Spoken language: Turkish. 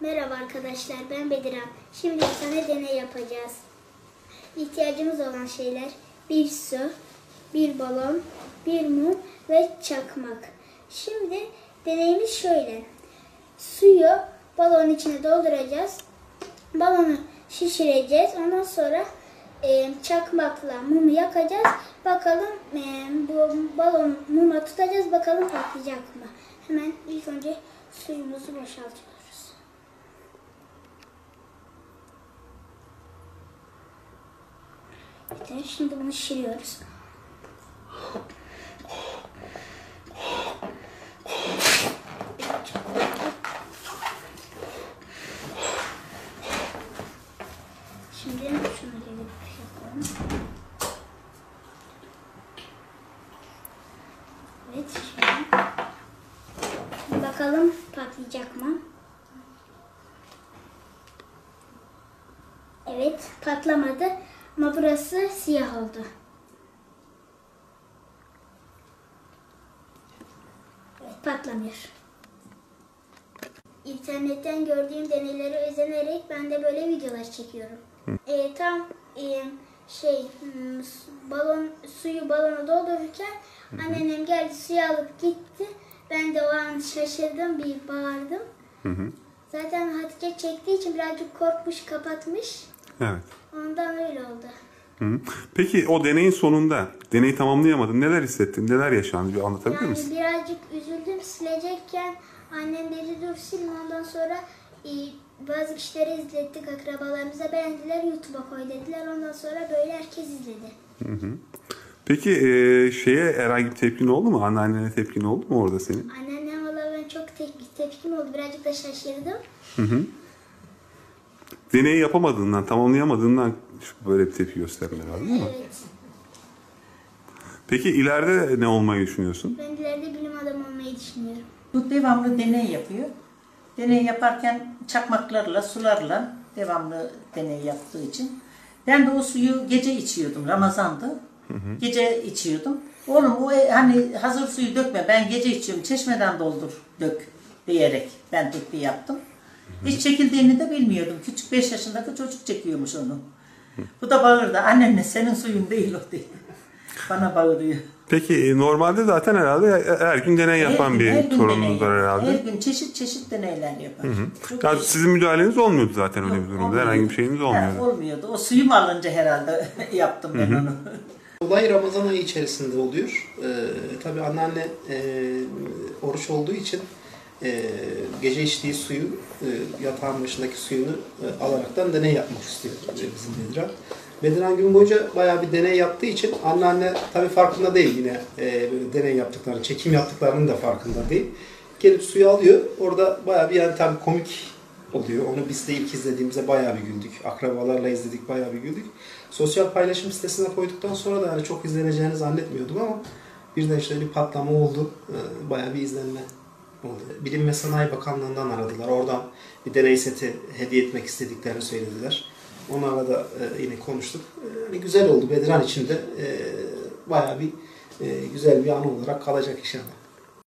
Merhaba arkadaşlar ben Bediran. Şimdi bir tane deney yapacağız. İhtiyacımız olan şeyler bir su, bir balon, bir mum ve çakmak. Şimdi deneyimiz şöyle. Suyu balonun içine dolduracağız. Balonu şişireceğiz. Ondan sonra e, çakmakla mumu yakacağız. Bakalım e, bu balon muma tutacağız. Bakalım patlayacak mı? Hemen ilk önce suyumuzu boşaltıyoruz. Evet, şimdi bunu şişiriyoruz. Şimdi şunu gelip yapalım. Evet, bakalım patlayacak mı? Evet, patlamadı ama burası siyah oldu. Evet, patlamıyor. İnternetten gördüğüm deneyleri özenerek ben de böyle videolar çekiyorum. Ee, tam e, şey hmm, balon suyu balona doldururken anneannem geldi suyu alıp gitti. Ben de o an şaşırdım bir bağırdım. Hı hı. Zaten Hatice çektiği için birazcık korkmuş kapatmış. Evet. Ondan öyle oldu. Hı. Peki o deneyin sonunda deneyi tamamlayamadın. Neler hissettin? Neler yaşandı? Bir anlatabilir Yani misin? birazcık üzüldüm silecekken annem dedi dur silme ondan sonra e, bazı kişilere izlettik akrabalarımıza beğendiler YouTube'a koy dediler ondan sonra böyle herkes izledi. Hı hı. Peki e, şeye herhangi bir tepkin oldu mu? Anneannene tepkin oldu mu orada senin? Anneannem valla ben çok tek, tepkim oldu birazcık da şaşırdım. Hı hı. Deneyi yapamadığından, tamamlayamadığından böyle bir tepki gösterdin herhalde değil mi? Evet. Peki ileride ne olmayı düşünüyorsun? Ben ileride bilim adamı olmayı düşünüyorum. Bu devamlı deney yapıyor. Deney yaparken çakmaklarla, sularla devamlı deney yaptığı için. Ben de o suyu gece içiyordum. Ramazandı. Gece içiyordum. Oğlum o e- hani hazır suyu dökme ben gece içiyorum çeşmeden doldur dök diyerek ben tekniği yaptım. Hiç çekildiğini de bilmiyordum. Küçük 5 yaşındaki çocuk çekiyormuş onu. Bu da bağırdı. Annem senin suyun değil o diye. Bana bağırıyor. Peki e, normalde zaten herhalde her gün deney yapan Her gün- her bir gün torununuz deney var yapar. herhalde. Her gün çeşit çeşit deneyler yapar. Çok Ya iyi. sizin müdahaleniz olmuyordu zaten öyle bir durumda. olmuyordu. Herhangi bir şeyiniz Ha, olmuyordu. olmuyordu. O suyumu alınca herhalde yaptım ben onu. Olay Ramazan ayı içerisinde oluyor. Ee, tabii anneanne e, oruç olduğu için e, gece içtiği suyu e, yatağın başındaki suyunu e, alaraktan deney yapmak istiyor e, bizim Bediran. Bediran gün boyunca bayağı bir deney yaptığı için anneanne tabii farkında değil yine e, böyle deney yaptıklarını, çekim yaptıklarının da farkında değil. Gelip suyu alıyor. Orada bayağı bir yani tabii komik oluyor. Onu biz de ilk izlediğimizde bayağı bir güldük. Akrabalarla izledik bayağı bir güldük. Sosyal paylaşım sitesine koyduktan sonra da yani çok izleneceğini zannetmiyordum ama birden işte bir patlama oldu. Ee, Bayağı bir izlenme oldu. Bilim ve Sanayi Bakanlığı'ndan aradılar. Oradan bir deney seti hediye etmek istediklerini söylediler. Onlarla da e, yine konuştuk. E, Yani güzel oldu. Bediran için de e, bayağı bir e, güzel bir an olarak kalacak inşallah.